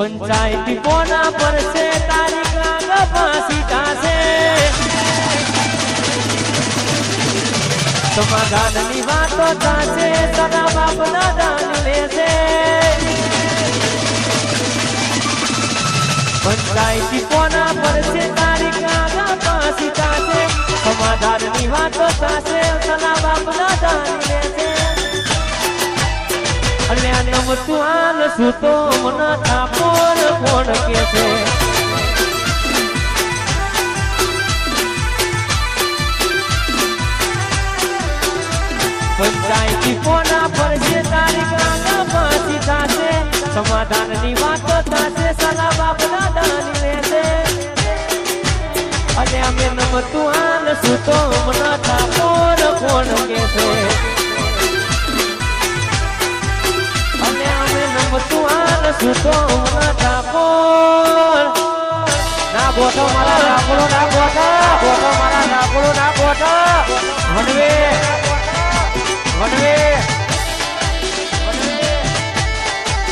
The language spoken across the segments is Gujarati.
પંચાયતી કોના પર છે તારીખ આગળ પાછી થાશે સમાધાનની વાતો થાશે સદા બાપના દાન લેશે. પંચાયતી કોના પર છે તારીખ આગળ પાછી થાશે સમાધાનની વાતો થાશે સદા બાપના દાન લેશે. અને નમતું આલ સૂતો મન ઠાકોર કોણ કે છે પંચાયતી કોના પર છે તારીખ આગળ પાછી થાશે, સમાધાનની વાતો થાશે, સલા બાપના દાન લેશે અને અમે નમતું આલ સૂતો ગોઠો મારા રાખડો ના ગોઠા ગોઠો મારા રાખડો ના ગોઠા વનવે વનવે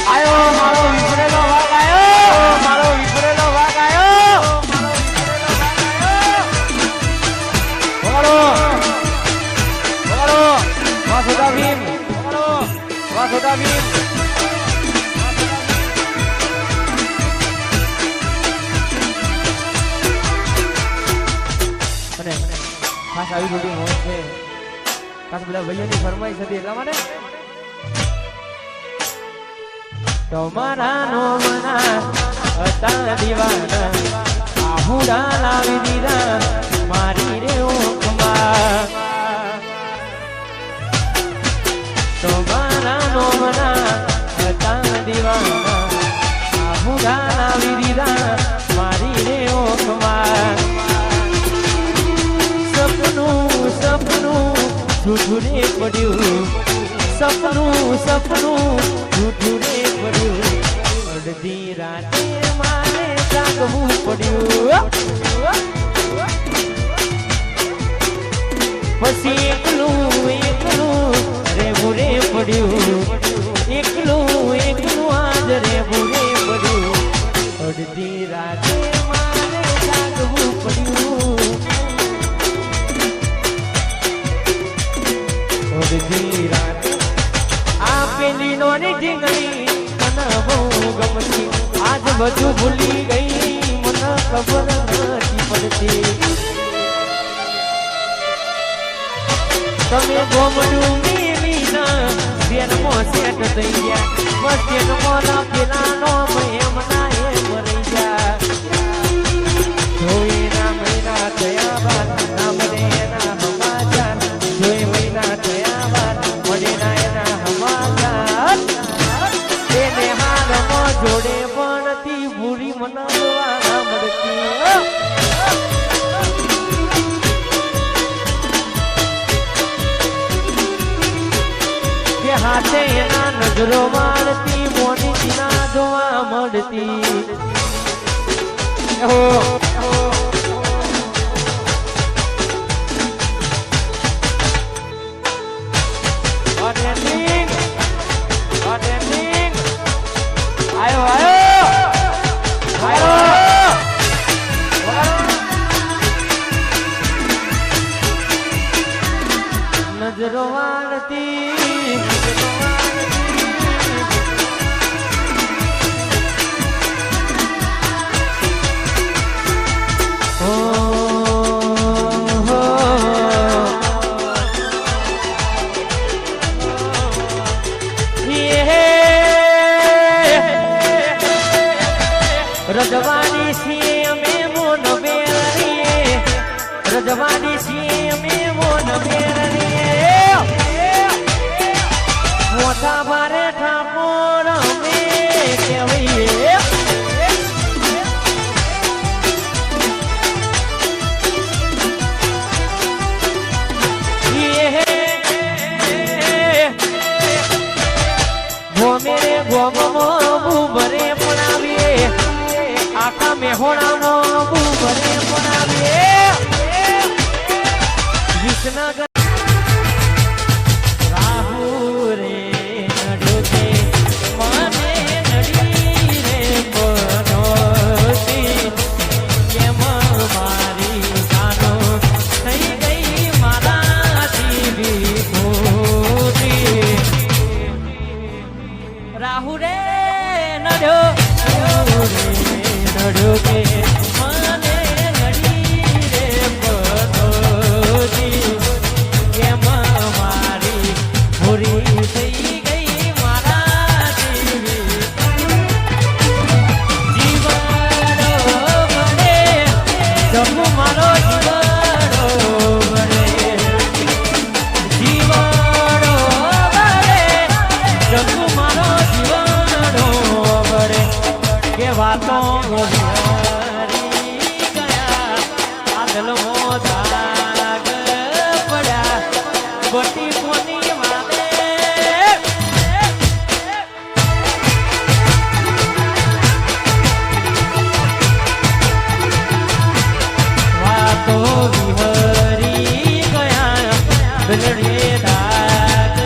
આયો મારો વિફરેલો વાઘ આયો મારો વિફરેલો વાઘ આયો વગાડો વગાડો વાસુદા ભીમ વગાડો વાસુદા ભીમ આવી બધી મોજ છે. ખાસ બધા ભાઈઓની ફરમાઈશ હતી એટલા માટે? તમારા નો મના હતા દીવાના આહુડા લાવી દીધા, મારી રે ઓખમાં તમારા નો મના હતા દીવાના આહુડા લાવી દીધા, મારી રે ઓખમાં સપનું જૂઠું રે પડ્યું. સપનું સપનું જૂઠું રે પડ્યું. અડધી રાતે મારે જાગવું પડ્યું. પછી એકલું એકલું અડધી રાત આ પેલી નોની ઢીંગલી મને બહુ ગમતી આજ બધું ભૂલી ગઈ મને ખબર નથી પડતી તમે ગોમડું મેલી ના ધ્યાનમાં સેટ થઈ ગયા બસ ના પેલા નો એમ ના એમ ગયા જોઈ મહિના થયા બાદ ના મળે એના જોઈ મહિના થયા હાથે એના નજરો મારતી મોની ના જોવા મળતી. આયો નજરો વાળતી ગોમેરે ગોમો બુબરે પણાવીએ આખા બુબરે પણાવીએ વિસનગર બટી કોની વાલે વાતો વિહરી ગયા બલડે ધાક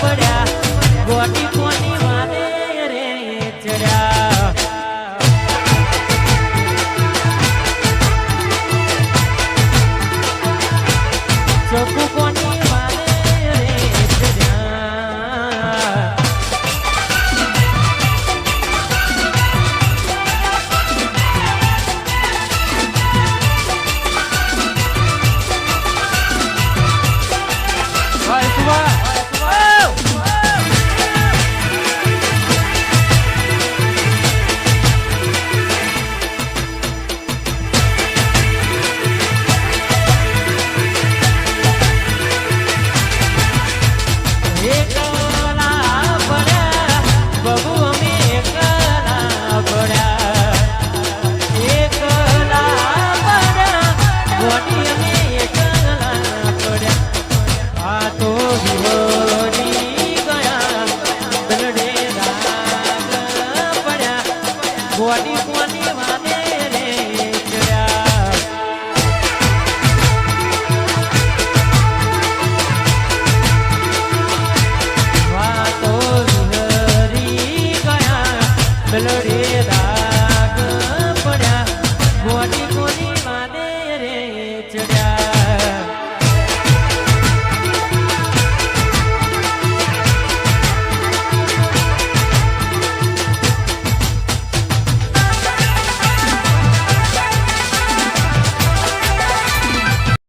પડ્યા. ગોટી કોની વાલે રે ચડ્યા. ચોખ્ખું કોની Hello.